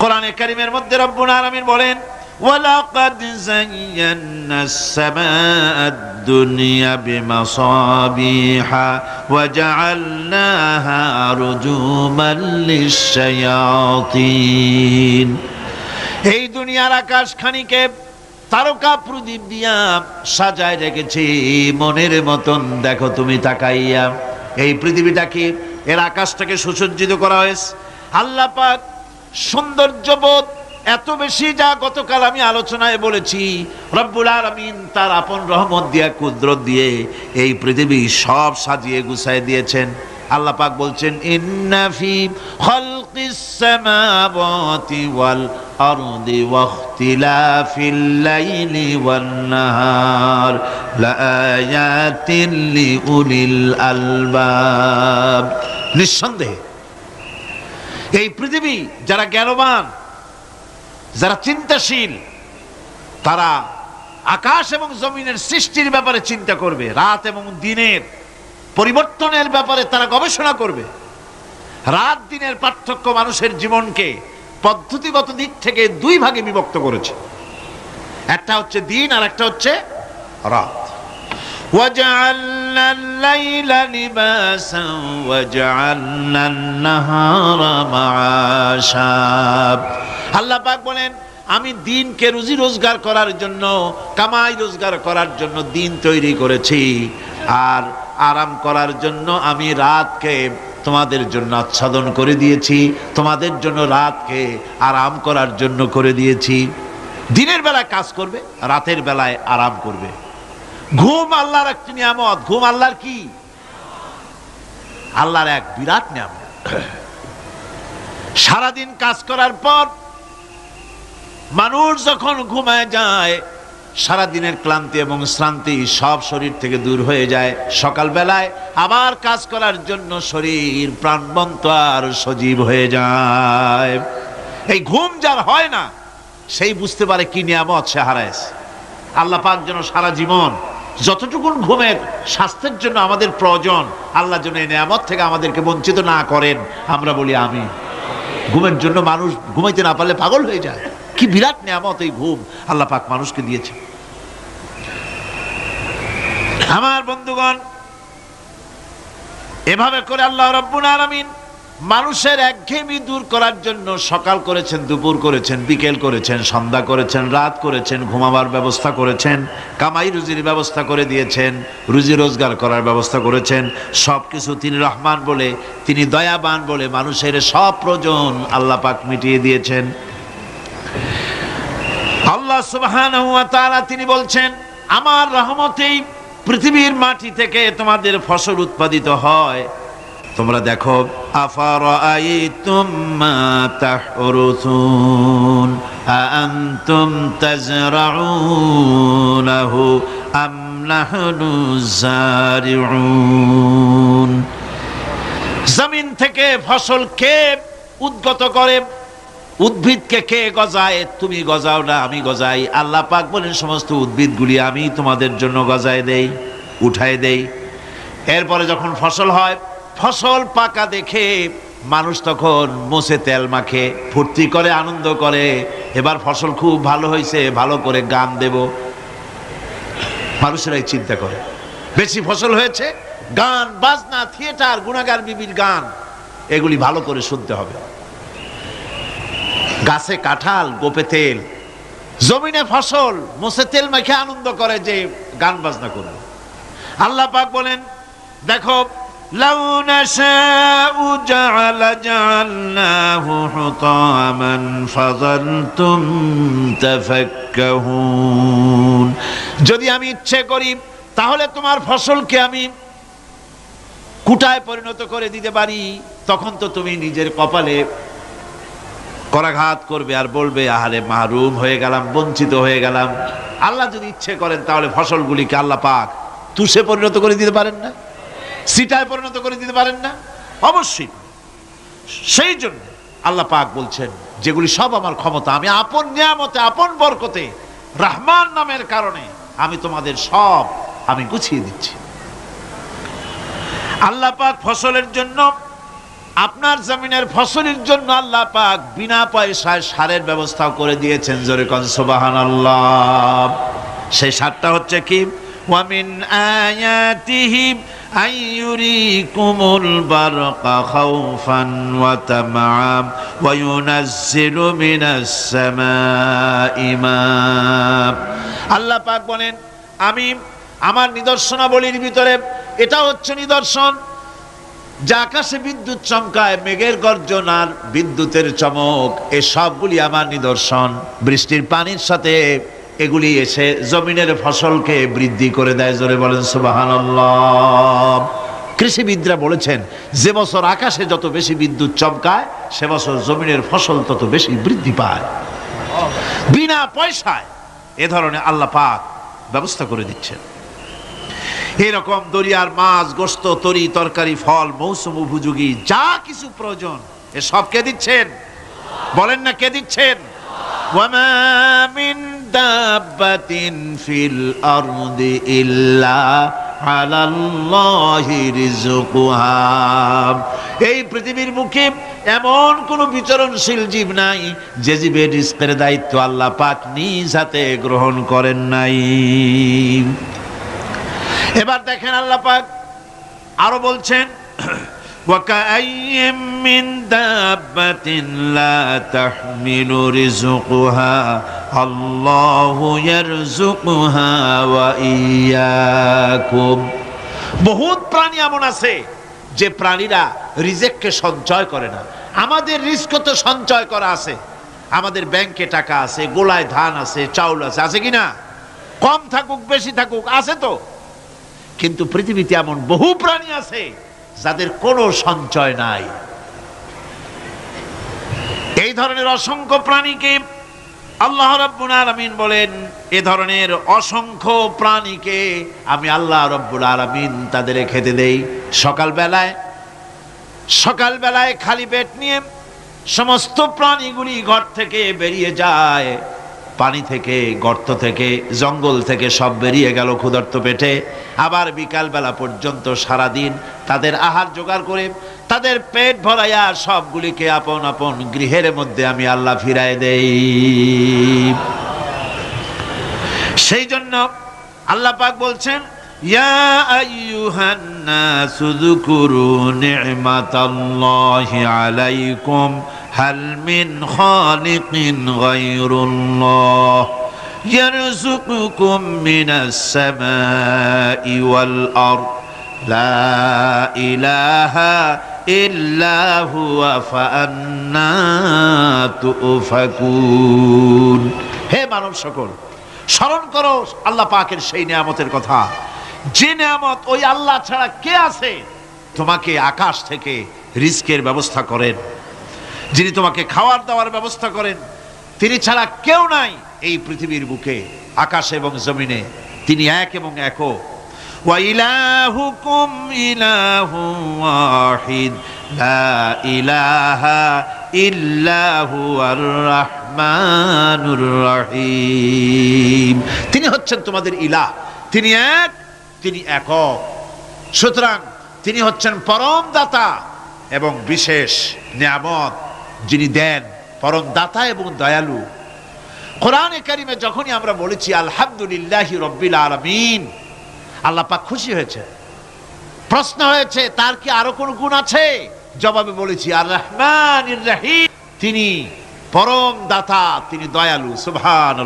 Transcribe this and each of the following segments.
কোরআনে কারিমের মধ্যে রব্বুল আলামিন বলেন ولقد زينا السماء الدنيا بمصابيح وجعلناها رجوما للشياطين এই দুনিয়ার আকাশ খানিকে তারকা প্রদীপ দিয়া সাজায় রেখেছি মনের মতন দেখো তুমি তাকাইয়া এই পৃথিবীটাকে এর আকাশটাকে সুসজ্জিত করা হয়েছে আল্লাহ পাক সৌন্দর্যবোধ এত বেশি যা গতকাল আমি আলোচনায় বলেছি। রব্বুল আলামিন তার আপন রহমত দিয়া, কুদরত দিয়ে এই পৃথিবী সব সাজিয়ে গুছায় দিয়েছেন। আল্লাহ পাক বলছেন, ইন্না ফি খালকিস সামাওয়াতি ওয়াল আরদি ওয়াখতিলাফিল লাইলি ওয়ান নাহার। লাআয়াতিন লিউলিল আলবাব। নিঃসন্দেহে এই পৃথিবী যারা জ্ঞানবান, যারা চিন্তাশীল, তারা আকাশ এবং জমিনের সৃষ্টির ব্যাপারে চিন্তা করবে, রাত এবং দিনের পরিবর্তনের ব্যাপারে তারা গবেষণা করবে। রাত দিনের পার্থক্য মানুষের জীবনকে পদ্ধতিগত দিক থেকে দুই ভাগে বিভক্ত করেছে। একটা হচ্ছে দিন আর একটা হচ্ছে রাত। وجعلنا الليل لباسا وجعلنا النهار معاشا আল্লাহ পাক বলেন আমি দিনকে রুজি রোজগার করার জন্য কামাই রোজগার করার জন্য দিন তৈরি করেছি আর আরাম করার জন্য আমি রাতকে তোমাদের জন্য আচ্ছাদন করে দিয়েছি তোমাদের জন্য রাতকে আরাম করার জন্য করে দিয়েছি দিনের বেলায় কাজ করবে রাতের বেলায় আরাম করবে ঘুম আল্লাহর একটি নিয়ামত। ঘুম আল্লাহর কি? আল্লাহর এক বিরাট নিয়ামত। সারাদিন কাজ করার পর মানুষ যখন ঘুমায় যায় সারা দিনের ক্লান্তি এবং শ্রান্তি সব শরীর থেকে দূর হয়ে যায়। সকালবেলায় আবার কাজ করার জন্য শরীর প্রাণবন্ত আর সজীব হয়ে যায়। এই ঘুম যার হয় না, সেই বুঝতে পারে কি নিয়ামত সে হারাইছে। আল্লাহ পাক যেন সারা জীবন যতটুকুন ঘুমের স্বাস্থ্যের জন্য আমাদের প্রয়োজন, আল্লাহ যেন এই নিয়ামত থেকে আমাদেরকে বঞ্চিত না করেন। আমরা বলি আমি ঘুমের জন্য মানুষ ঘুমাইতে না পারলে পাগল হয়ে যায়। কি বিরাট নিয়ামত এই ঘুম। আল্লাহ পাক মানুষকে দিয়েছে। আমার বন্ধুগণ, এভাবে করে আল্লাহ রব্বুল আলামিন মানুষের একঘেয়েমি দূর করার জন্য সকাল করেছেন, দুপুর করেছেন, বিকেল করেছেন, সন্ধ্যা করেছেন, রাত করেছেন, ঘুমাবার ব্যবস্থা করেছেন, কামাই রুজির ব্যবস্থা করে দিয়েছেন, রুজি রোজগার করার ব্যবস্থা করেছেন সব কিছু তিনি রহমান বলে, তিনি দয়াবান বলে মানুষের সব প্রয়োজন আল্লাহ পাক মিটিয়ে দিয়েছেন। আল্লাহ সুবহানাহু ওয়া তিনি বলছেন, আমার রহমতেই পৃথিবীর মাটি থেকে তোমাদের ফসল উৎপাদিত হয়। তোমরা দেখো তাহরুসুন, আআনতুম তাজরাউনাহু, আম নাহনু জারিউন। জমিন থেকে ফসল কে উদ্গত করে, উদ্ভিদকে কে গজায়? তুমি গজাও না, আমি গজাই। আল্লাহ পাক বলেন, সমস্ত উদ্ভিদগুলি আমি তোমাদের জন্য গজায় দেই, উঠায় দেই। এরপরে যখন ফসল হয় ফসল পাকা দেখে মানুষ তখন মোষে তেল মাখে, ফুর্তি করে, আনন্দ করে, এবার ফসল খুব ভালো হয়েছে, ভালো করে গান দেব। মানুষেরাই চিন্তা করে, বেশি ফসল হয়েছে, গান, বাজনা, থিয়েটার, গুণাগার, বিবির গান, এগুলি ভালো করে শুনতে হবে। গাছে কাঁঠাল, গোপে তেল, জমিনে ফসল মোষে তেল মেখে, আনন্দ করে যে গান, বাজনা করবে। আল্লাহ পাক বলেন, দেখো لو نشاء جعل جعلناه حطاما فظلتم تفكهون যদি আমি ইচ্ছে করি তাহলে তোমার ফসলকে আমি কুটায় পরিণত করে দিতে পারি তখন তো তুমি নিজের কপালে করাঘাত করবে আর বলবে আহারে মাহরুম হয়ে গেলাম বঞ্চিত হয়ে গেলাম আল্লাহ যদি ইচ্ছে করেন তাহলে ফসলগুলিকে আল্লাহ পাক তুষে পরিণত করে দিতে পারেন না সিটায় পরিণত করে দিতে পারেন না? অবশ্যই। সেই জন্য আল্লাহ পাক বলছেন, যেগুলি সব আমার ক্ষমতা, আমি আপন নিয়ামতে, আপন বরকতে, রহমান নামের কারণে আমি তোমাদের সব আমি গুছিয়ে দিচ্ছি। আল্লাহ পাক ফসলের জন্য, আপনার জমিনের ফসলের জন্য আল্লাহ পাক বিনা পয়সায় সারের ব্যবস্থাও করে দিয়েছেন। জোরে কন, সুবহানাল্লাহ। সেই সারটা হচ্ছে কি? আয়াতিহি আইয়ুরিকুমুল বারকা খাউফান ওয়া তামআম ওয়া ইউনাজ্জিলু মিনাস সামাই মা আল্লাহ পাক বলেন, আমি আমার নিদর্শনাবলীর ভিতরে, এটা হচ্ছে নিদর্শন, যে আকাশে বিদ্যুৎ চমকায়, মেঘের গর্জন আর বিদ্যুতের চমক, এ সবগুলি আমার নিদর্শন। বৃষ্টির পানির সাথে এগুলি এসে জমিনের ফসলকে বৃদ্ধি করে দেয়, জোরে বলেন সুবাহান কৃষিবিদরা বলেছেন, যে বছর আকাশে যত বেশি বিদ্যুৎ চমকায়, সে বছর জমিনের ফসল তত বেশি বৃদ্ধি পায়। বিনা পয়সায় এ ধরনের আল্লাহ পাক ব্যবস্থা করে দিচ্ছেন। এরকম দরিয়ার মাছ, গোস্ত, তরি, তরকারি, ফল, মৌসুম, উপযোগী, যা কিছু প্রয়োজন, এ সব কে দিচ্ছেন? বলেন না কে দিচ্ছেন? দাব্বাতিন ফিল আরদি ইল্লা আলাল্লাহি রিজকুহা এই পৃথিবীর মুখে এমন কোন বিচরণশীল জীব নাই যে জীবের রিস্কের দায়িত্ব আল্লাহ পাক নিজ হাতে গ্রহণ করেন নাই। এবার দেখেন আল্লাহ পাক আরও বলছেন وكأي من دابة لا تحمل رزقها الله يرزقها وإياكم বহুত প্রাণী এমন আছে যে প্রাণীরা রিজেককে সঞ্চয় করে না আমাদের রিস্ক তো সঞ্চয় করা আছে আমাদের ব্যাংকে টাকা আছে গোলায় ধান আছে চাউল আছে আছে কি না কম থাকুক বেশি থাকুক আছে তো কিন্তু পৃথিবীতে এমন বহু প্রাণী আছে যাদের কোনো সঞ্চয় নাই। এই ধরনের অসংখ্য প্রাণীকে আল্লাহ রব্বুল আলামিন বলেন, এ ধরনের অসংখ্য প্রাণীকে আমি আল্লাহ রব্বুল আলামিন তাদের খেতে দেই। সকালবেলায় সকালবেলায় খালি পেট নিয়ে সমস্ত প্রাণীগুলি ঘর থেকে বেরিয়ে যায়। পানি থেকে, গর্ত থেকে, জঙ্গল থেকে সব বেরিয়ে গেল ক্ষুধার্ত পেটে। আবার বিকালবেলা পর্যন্ত সারাদিন তাদের আহার জোগাড় করে, তাদের পেট ভরাইয়া সবগুলিকে আপন আপন গৃহের মধ্যে আমি আল্লাহ ফিরায় দেই। সেই জন্য আল্লাহ পাক বলছেন ইয়া আইয়ুহান নাসু যুকুরু নি'মাতাল্লাহি আলাইকুম হাল মিন খালিকিন গায়রুল্লাহ يرزقكم من السماء والأرض لا إله إلا هو فأنا تؤفكون হে মানব সকল স্মরণ করো আল্লাহ পাকের সেই নিয়ামতের কথা যে নিয়ামত ওই আল্লাহ ছাড়া কে আছে তোমাকে আকাশ থেকে রিস্কের ব্যবস্থা করেন যিনি তোমাকে খাওয়ার দাওয়ার ব্যবস্থা করেন তিনি ছাড়া কেউ নাই এই পৃথিবীর বুকে আকাশ এবং জমিনে তিনি এক এবং একও وإلهكم إله واحد لا إله إلا هو الرحمن الرحيم তিনি হচ্ছেন তোমাদের ইলাহ তিনি এক তিনি একক। সুতরাং তিনি হচ্ছেন পরম দাতা এবং বিশেষ নিয়ামত যিনি দেন, পরম দাতা এবং দয়ালু। কোরআনে কারিমে যখনই আমরা বলেছি, আলহামদুলিল্লাহি রব্বিল আলামিন আল্লাহ পাক খুশি হয়েছে। প্রশ্ন হয়েছে, তার কি আরও কোন গুণ আছে? জবাবে বলেছি আর রহমান রাহিম তিনি পরম দাতা, তিনি দয়ালু। সুবহান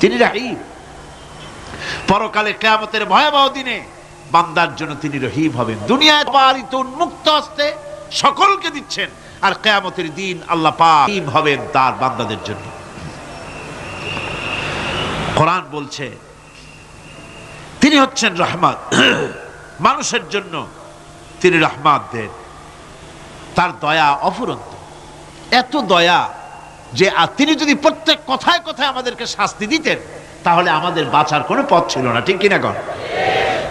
তিনি রাহিম। পরকালে কেয়ামতের ভয়াবহ দিনে বান্দার জন্য তিনি রহিম হবেন। দুনিয়ায় পালিত উন্মুক্ত হস্তে সকলকে দিচ্ছেন, আর কেয়ামতের দিন আল্লাহ পাক রহিম হবেন তার বান্দাদের জন্য। কোরআন বলছে, তিনি হচ্ছেন রহমান মানুষের জন্য তিনি রহমাত দেন। তার দয়া অফুরন্ত। এত দয়া যে তিনি যদি প্রত্যেক কথায় কথায় আমাদেরকে শাস্তি দিতেন তাহলে আমাদের বাঁচার কোনো পথ ছিল না, ঠিক কিনা কর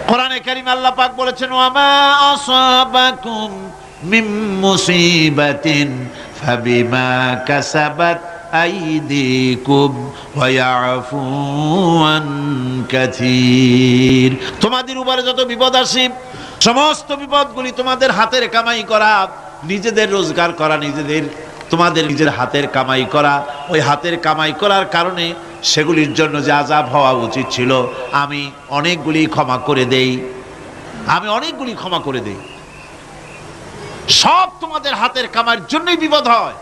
কোরআনে কারিম আল্লাহ পাক বলেছেন, ওয়ামা আসাবাকুম মিম মুসিবাতিন ফাবিমা কাসাবাত আইদিকুম ওয়া ইয়াফু আন কাসীর। তোমাদের উপরে যত বিপদ আসে, সমস্ত বিপদগুলি তোমাদের হাতের কামাই করা, নিজেদের রোজগার করা, নিজেদের, তোমাদের নিজের হাতের কামাই করা। ওই হাতের কামাই করার কারণে সেগুলির জন্য যে আজাব হওয়া উচিত ছিল, আমি অনেকগুলি ক্ষমা করে দেই। আমি অনেকগুলি ক্ষমা করে দেই। সব তোমাদের হাতের কামার জন্যই বিপদ হয়।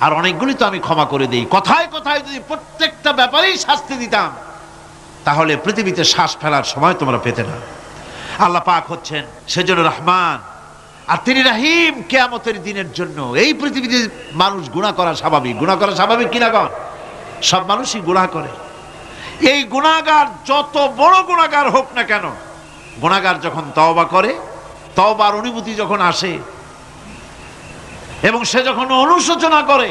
আর অনেকগুলি তো আমি ক্ষমা করে দিই। কথায় কথায় যদি প্রত্যেকটা ব্যাপারেই শাস্তি দিতাম, তাহলে পৃথিবীতে শ্বাস ফেলার সময় তোমরা পেতে না। আল্লাহ পাক হচ্ছেন সেজন্য রহমান। আর তিনি রাহিম কেয়ামতের দিনের জন্য। এই পৃথিবীতে মানুষ গুণা করা স্বাভাবিক। গুণা করা স্বাভাবিক কিনা কন? সব মানুষই গুণা করে। এই গুণাগার যত বড় গুণাগার হোক না কেন গুণাগার যখন তওবা করে, তওবার অনুভূতি যখন আসে এবং সে যখন অনুশোচনা করে,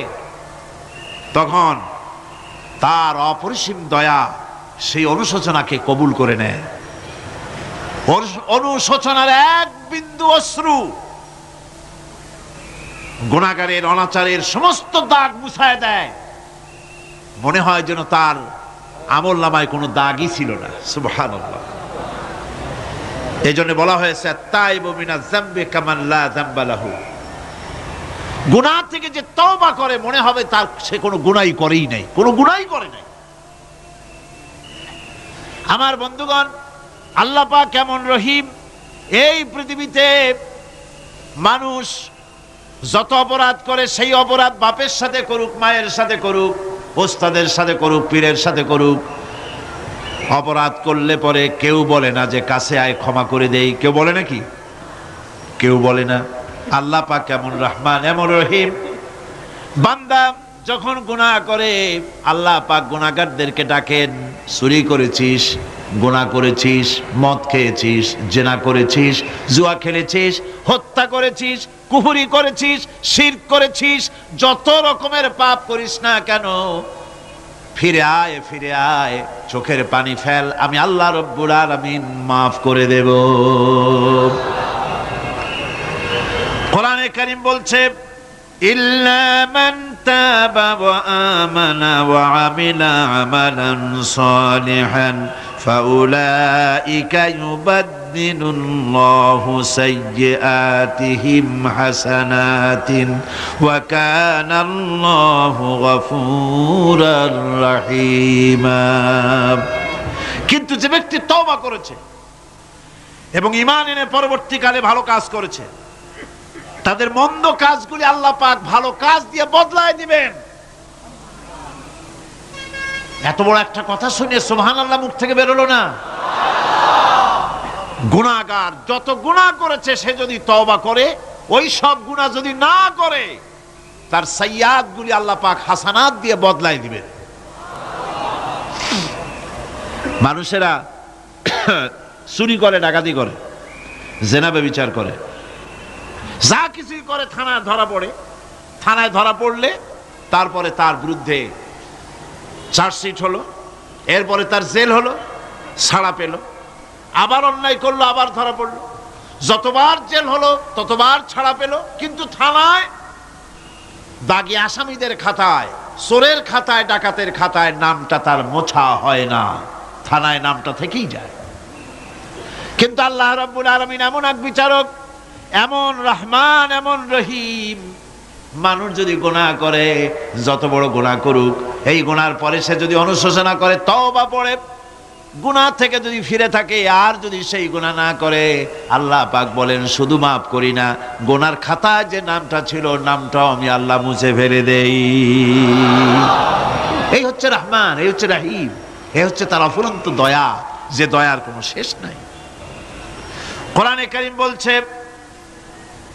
তখন তার অপরিসীম দয়া সেই অনুশোচনাকে কবুল করে নেয়। অনুশোচনার এক বিন্দু অশ্রু গুণাগারের অনাচারের সমস্ত দাগ মুছায় দেয়। মনে হয় যেন তার আমল নামায় কোনো দাগই ছিল না। সুবহানাল্লাহ। এই জন্য বলা হয়েছে তাই বমিনা জাম্বে কামাল্লা গুনাহ থেকে যে তওবা করে, মনে হবে তার সে কোনো গুনাই করেই নাই। কোনো গুনাই করে নাই। আমার বন্ধুগণ, আল্লাহ পাক কেমন রহিম। এই পৃথিবীতে মানুষ যত অপরাধ করে, সেই অপরাধ বাপের সাথে করুক, মায়ের সাথে করুক ওস্তাদের সাথে করুক, পীরের সাথে করুক। অপরাধ করলে পরে কেউ বলে না যে কাছে আয়, ক্ষমা করে দেই। কেউ বলে নাকি? কেউ বলে না। আল্লাহ পাক কেমন রহমান এমন রহিম। বান্দা যখন গুনাহ করে, আল্লাহ পাক গুনাহগারদেরকে ডাকেন, চুরি করেছিস, গুনাহ করেছিস, মদ খেয়েছিস, জেনা করেছিস, জুয়া খেলেছিস, হত্যা করেছিস কুহুরি করেছিস, শির করেছিস, যত রকমের পাপ করিস না কেন, ফিরে আয় ফিরে আয়, চোখের পানি ফেল, আমি আল্লাহ রব্বুল আলামিন মাফ করে দেব। কোরআনে কারিম বলছে ইল্লা মান তাবা ওয়া আমানা ওয়া আমিলা আমালান সালিহান فأولئك يبدل الله سيئاتهم حسنات وكان الله غفورا رحيما কিন্তু যে ব্যক্তি তওবা করেছে এবং ঈমান এনে পরবর্তীকালে ভালো কাজ করেছে তাদের মন্দ কাজগুলি আল্লাহ পাক ভালো কাজ দিয়ে বদলায় দিবেন। এত বড় একটা কথা শুনে সোহান আল্লাহ মুখ থেকে বেরোলো না? গুণাগার যত গুণা করেছে, সে যদি তওবা করে, ওই সব গুণা যদি না করে, তার সাইয়াদ গুলি আল্লাহ পাক হাসানাত দিয়ে বদলাই দিবেন। মানুষেরা চুরি করে, ডাকাতি করে জেনাবে বিচার করে। যা কিছুই করে থানায় ধরা পড়ে, থানায় ধরা পড়লে তারপরে তার বিরুদ্ধে চার্জশিট হলো, এরপরে তার জেল হলো ছাড়া পেল, আবার অন্যায় করল, আবার ধরা পড়ল। যতবার জেল হলো, ততবার ছাড়া পেল, কিন্তু থানায় দাগি আসামিদের খাতায়, চোরের খাতায়, ডাকাতের খাতায় নামটা তার মোছা হয় না। থানায় নামটা থেকেই যায়। কিন্তু আল্লাহ রাব্বুল আলামিন এমন এক বিচারক এমন রহমান, এমন রহিম। মানুষ যদি গোনা করে, যত বড় গোনা করুক, এই গোনার পরে সে যদি অনুশোচনা করে তও বা পড়ে, গুনাহ থেকে যদি ফিরে থাকে, আর যদি সেই গুনাহ না করে, আল্লাহ পাক বলেন, শুধু মাফ করি না গোনার খাতায় যে নামটা ছিল, নামটাও আমি আল্লাহ মুছে ফেলে দেই। এই হচ্ছে রহমান, এই হচ্ছে রাহিম, এই হচ্ছে তার অফুরন্ত দয়া, যে দয়ার কোনো শেষ নাই। কোরআনে কারিম বলছে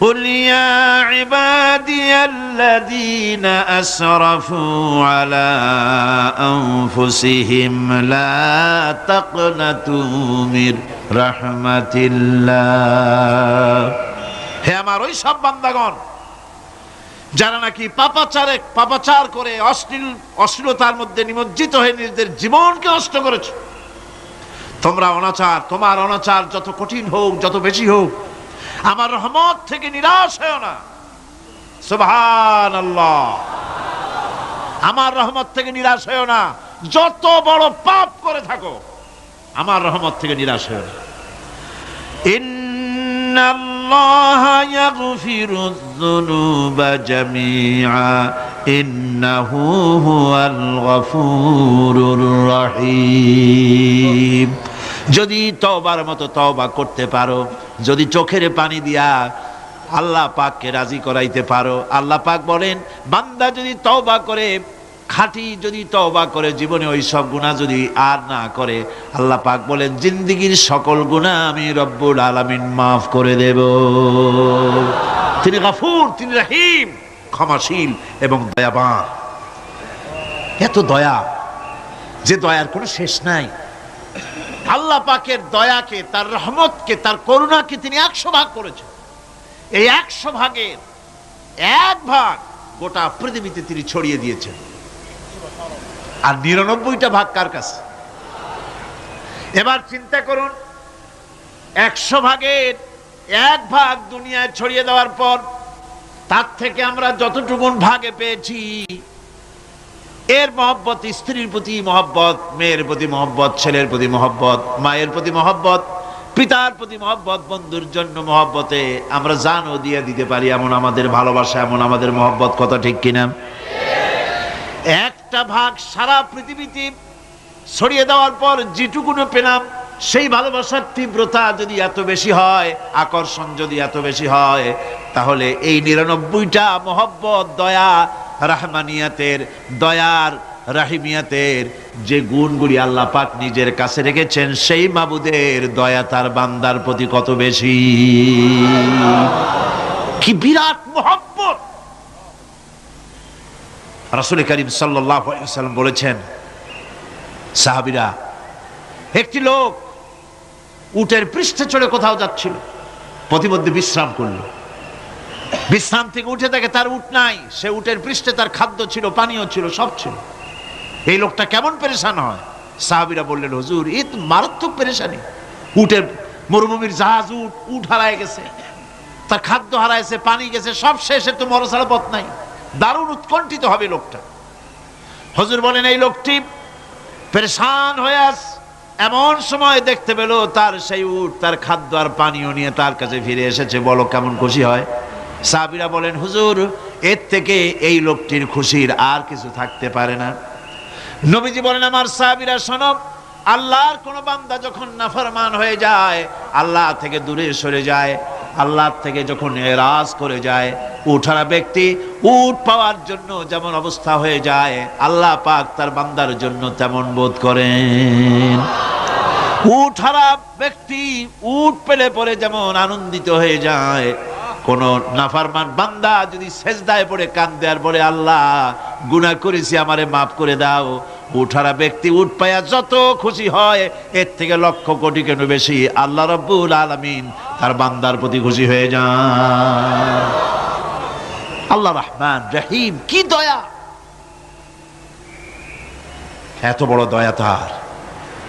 قل يا عبادي الذين أسرفوا على أنفسهم لا تقنطوا من رحمة الله হে আমার ওই সব বান্দাগণ যারা নাকি পাপাচারে পাপাচার করে অশ্লীল অশ্লীলতার মধ্যে নিমজ্জিত হয়ে নিজেদের জীবনকে নষ্ট করেছে তোমরা অনাচার তোমার অনাচার যত কঠিন হোক যত বেশি হোক আমার রহমত থেকে নিরাশ হয় না। সুভান আল্লাহ আমার রহমত থেকে নিরাশ হয় না। যত বড় পাপ করে থাকো, আমার রহমত থেকে নিরাশ হয় না। আল্লাহ যদি তওবার মতো তওবা করতে পারো, যদি চোখের পানি দিয়া আল্লাহ পাককে রাজি করাইতে পারো, আল্লাহ পাক বলেন, বান্দা যদি তওবা করে, খাঁটি যদি তওবা করে, জীবনে ওই সব গুণা যদি আর না করে, আল্লাহ পাক বলেন, জিন্দিগির সকল গুণা আমি রব্বুল আলামিন মাফ করে দেব। তিনি গাফুর, তিনি রাহিম, ক্ষমাশীল এবং দয়াবান। এত দয়া, যে দয়ার কোনো শেষ নাই। আল্লাহ পাকের দয়াকে, তার রহমতকে, তার করুণাকে তিনি একশো ভাগ করেছেন। এই একশো ভাগের এক ভাগ গোটা পৃথিবীতে তিনি ছড়িয়ে দিয়েছেন। আর নিরানব্বইটা ভাগ কার কাছে? এবার চিন্তা করুন, একশো ভাগের এক ভাগ দুনিয়ায় ছড়িয়ে দেওয়ার পর তার থেকে আমরা যতটুকুন ভাগে পেয়েছি এর মহব্বত, স্ত্রীর প্রতি মহব্বত, মেয়ের প্রতি মহব্বত, ছেলের প্রতি মহব্বত, মায়ের প্রতি মহব্বত, পিতার প্রতি মহব্বত, বন্ধুর জন্য মহব্বতে আমরা জানও দিয়ে দিতে পারি এমন আমাদের ভালোবাসা, এমন আমাদের মহব্বত কথা ঠিক কিনা? একটা ভাগ সারা পৃথিবীতে ছড়িয়ে দেওয়ার পর যেটুকুনো পেলাম, সেই ভালোবাসার তীব্রতা যদি এত বেশি হয়, আকর্ষণ যদি এত বেশি হয়, তাহলে এই নিরানব্বইটা মহব্বত, দয়া রাহমানিয়াতের, দয়ার রাহিমিয়াতের যে গুণগুলি আল্লাহ পাক নিজের কাছে রেখেছেন, সেই মাবুদের দয়া তার বান্দার প্রতি কত বেশি। কি বিরাট মহব্বত! রাসুল করিম সাল্লাম বলেছেন, সাহাবিরা, একটি লোক উটের পৃষ্ঠে চড়ে কোথাও যাচ্ছিল প্রতিমধ্যে বিশ্রাম করল। বিশ্রাম থেকে উঠে দেখে তার উট নাই। সে উটের পৃষ্ঠে তার খাদ্য ছিল, পানীয় ছিল, সব ছিল। এই লোকটা কেমন পেরেশান হয়? সাহাবিরা বললেন, হুজুর তো মারাত্মক পেরেশানি। উটের মরুভূমির জাহাজ উট উট হারায় গেছে, তার খাদ্য হারাইছে, পানি গেছে, সব শেষে তো মরসার পথ নাই। দারুণ উৎকণ্ঠিত হবে লোকটা। হজুর বলেন, এই লোকটি পেরেশান হয়ে আস এমন সময় দেখতে পেল, তার সেই উট, তার খাদ্য আর পানীয় নিয়ে তার কাছে ফিরে এসেছে। বলো, কেমন খুশি হয়? সাবিরা বলেন, হুজুর, এর থেকে এই লোকটির খুশির আর কিছু থাকতে পারে না। নবীজি বলেন, আমার সাহাবিরা, শোনো, আল্লাহর কোন বান্দা যখন নাফরমান হয়ে যায়, আল্লাহ থেকে দূরে সরে যায়, আল্লাহ থেকে যখন এরাজ করে যায়, উঠারা ব্যক্তি উট পাওয়ার জন্য যেমন অবস্থা হয়ে যায়, আল্লাহ পাক তার বান্দার জন্য তেমন বোধ করেন। উঠারা ব্যক্তি উট পেলে পরে যেমন আনন্দিত হয়ে যায় কোন নাফারমান বান্দা যদি সেজদায় পড়ে, কান্দে আর বলে, আল্লাহ, গুনাহ করেছি, আমারে মাফ করে দাও। উঠারা ব্যক্তি উঠ পায়া যত খুশি হয়, এর থেকে লক্ষ কোটি কেন বেশি আল্লাহ রব্বুল আলামিন তার বান্দার প্রতি খুশি হয়ে যান। আল্লাহ রহমান, রহিম, কি দয়া! এত বড় দয়া তার।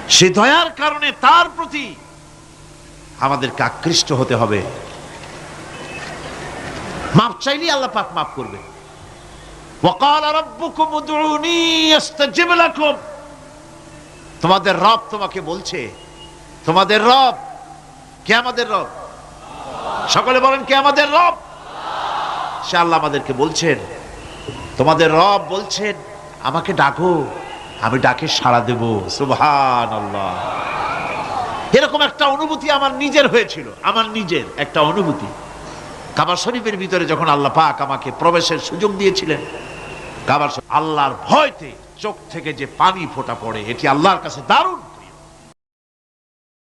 সে দয়ার কারণে তার প্রতি আমাদেরকে আকৃষ্ট হতে হবে। মাপ চাইলে আল্লাহ পাক মাফ করবে। তোমাদের রব তোমাকে বলছে, তোমাদের রব, কে আমাদের রব? সকলে বলেন, কে আমাদের রব? সে আল্লাহ আমাদেরকে বলছেন, তোমাদের রব বলছেন, আমাকে ডাকো, আমি ডাকে সাড়া দেব। সুবহান আল্লাহ এরকম একটা অনুভূতি আমার নিজের হয়েছিল, আমার নিজের একটা অনুভূতি। কাবা শরীফের ভিতরে যখন আল্লাহ পাক আমাকে প্রবেশের সুযোগ দিয়েছিলেন, কাবার আল্লাহর ভয়তে চোখ থেকে যে পানি ফোটা পড়ে, এটি আল্লাহর কাছে দারুণ।